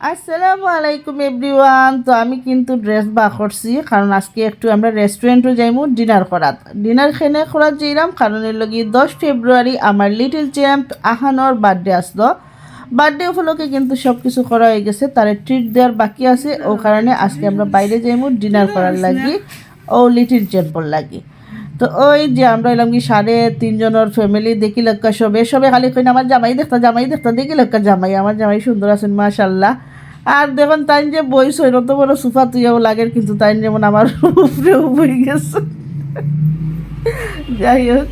আসসালামু আলাইকুম এভরিওয়ান। তো আমি কিন্তু ড্রেস বা করছি, কারণ আজকে একটু আমরা রেস্টুরেন্টও যাইমু ডিনার করাত ডিনার খেনে করাত যাইলাম কারণ এর লগি দশ ফেব্রুয়ারি আমার লিটল চ্যাম্প আহানোর বার্থডে আসলো। বার্থডে উপলক্ষে কিন্তু সব কিছু করা হয়ে গেছে, তার ট্রিট দেওয়ার বাকি আছে। ও কারণে আজকে আমরা বাইরে যাইমু ডিনার করার লাগি, ও লিটল চ্যাম্পর লাগি। তো ওই যে আমরা এলাম কি সাড়ে তিনজনের ফ্যামিলি দেখি লক্কা সবে সবে খালি কই না, আমার জামাই দেখতা জামাই দেখতা দেখি লক্কা জামাই আমার জামাই সুন্দর আছেন মাশাল্লাহ। আর দেখুন তাই যে বই সই তো বড় সুফা তুইও লাগে কিন্তু তাই যেমন আমার উপরে বই গেছে। যাই হোক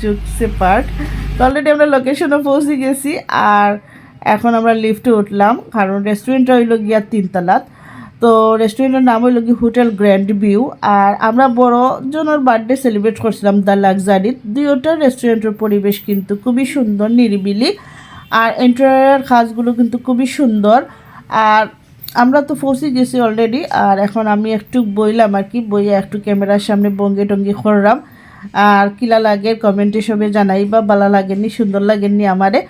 জুকসে পার্ট তো অলরেডি আমরা লোকেশনে পৌঁছে গেছি আর এখন আমরা লিফটে উঠলাম কারণ রেস্টুরেন্টটা হইল গিয়া তিনতলাত। তো রেস্টুরেন্টের নাম হইল কি হোটেল গ্র্যান্ড ভিউ আর আমরা বড় জনের বার্থডে সেলিব্রেট করছিলাম দ্য লাক্সারি দুইটা রেস্টুরেন্টের পরিবেশ কিন্তু খুবই সুন্দর, নিরিবিলি আর ইন্টারিয়ার কাজগুলো কিন্তু খুবই সুন্দর। আর আমরা তো পৌঁছে গেছি অলরেডি আর এখন আমি একটু বইলাম আর কি, বইয়ে একটু ক্যামেরার সামনে বঙ্গে টঙ্গি করলাম। আর কিলা লাগে কমেন্টে সবে জানাই বা ভালো লাগেনি, সুন্দর লাগেনি আমারে।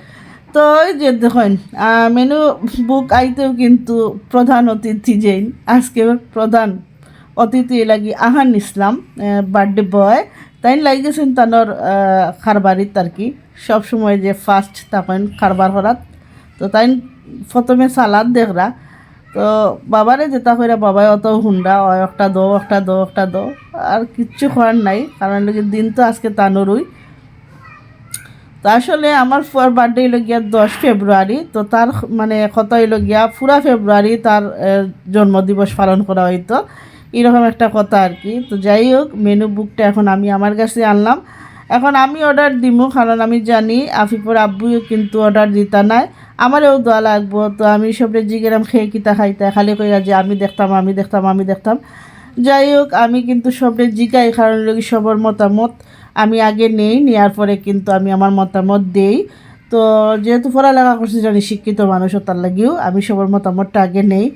তো যে দেখুন মেনু বুক আইতেও কিন্তু প্রধান অতিথি যেইন আজকে প্রধান অতিথি লাগি আহান ইসলাম বার্থডে বয় তাই লাগিয়েছেন তানোর খারবারিত আর কি। সবসময় যে ফার্স্ট তখন খারবার করাত তো তাই প্রথমে সালাদ দেখরা। তো বাবারে যেটা করে বাবাই অত হুন্ডা একটা দো একটা দো একটা দো। আর কিচ্ছু করার নাই, কারণ দিন তো আজকে তানোরই। আসলে আমার ফুয়ার বার্থডে হইল গিয়া দশ ফেব্রুয়ারি, তো তার মানে কত হইল গিয়া পুরা ফেব্রুয়ারি তার জন্মদিবস পালন করা হইতো। এরকম একটা কথা আর কি তো যাই হোক মেনু বুকটা এখন আমি আমার কাছে আনলাম। এখন আমি অর্ডার দিমু, কারণ আমি জানি আফিপুর আব্বুও কিন্তু অর্ডার দিতা নাই। আমারও দোয়া লাগবো, তো আমি সবরে জিগেরাম খেয়ে কিতা খাইতে, খালি কইরা যে আমি দেখতাম আমি দেখতাম আমি দেখতাম। যাই হোক, আমি কিন্তু সবরে জিগাই, কারণ লোক সবার মতামত। আমি আগে নেই নেওয়ার পরে কিন্তু আমি আমার মতামত দেই। তো যেহেতু পড়ালেখা করছি, জানি শিক্ষিত মানুষ তার লাগিও আমি সবার মতামতটা আগে নেই।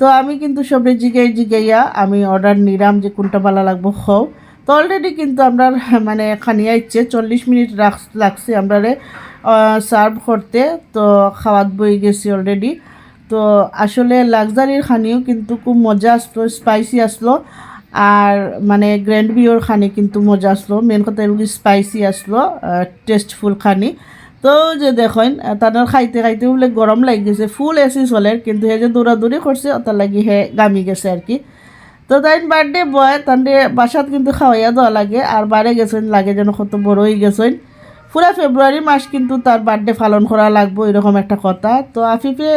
তো আমি কিন্তু সবরে জিগাই জিগাইয়া আমি অর্ডার নিলাম যে কোনটা ভালো লাগবো খাও তো অলরেডি কিন্তু আমরা মানে খানিয়া ইচ্ছে চল্লিশ মিনিট রাখ- লাগছে আমরা সার্ভ করতে। তো খাওয়াত বই গেছি অলরেডি তো আসলে লাক্সারির খানিও কিন্তু খুব মজা আসলো স্পাইসি আসলো। আর মানে গ্র্যান্ড বিওর খানি কিন্তু মজা আসলো। মেন কথা এগুলি স্পাইসি আসলো টেস্টফুল খানি। তো যে দেখেন, তাদের খাইতে খাইতে বলে গরম লাগি গেছে ফুল এসি চলে, কিন্তু হে যে দৌড়াদৌড়ি করছে, ওটার লাগি হে গামি গেছে আর কি। তো তাই বার্থডে বয় তাদের বাসাত কিন্তু খাওয়াইয়া দেওয়া লাগে, আর বাইরে গেছেন, লাগে যেন কত বড় হয়ে গেছেন। পুরা ফেব্রুয়ারি মাস কিন্তু তার বার্থডে পালন করা লাগবো, এরকম একটা কথা। তো আফিফে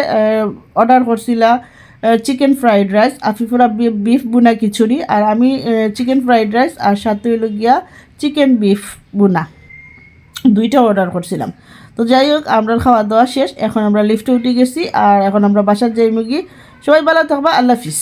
অর্ডার করছিলা চিকেন ফ্রাইড রাইস আফিফুরা বিফ বুনা খিচুড়ি, আর আমি চিকেন ফ্রাইড রাইস আর সাথে হইল গিয়া চিকেন বিফ বুনা। দুইটা অর্ডার করছিলাম। তো যাই হোক আমরা খাওয়া দাওয়া শেষ, এখন আমরা লিফ্টে উঠে গেছি, আর এখন আমরা বাসার যাই মুগি সবাই ভালো থাকবা, আল্লাহ হাফিজ।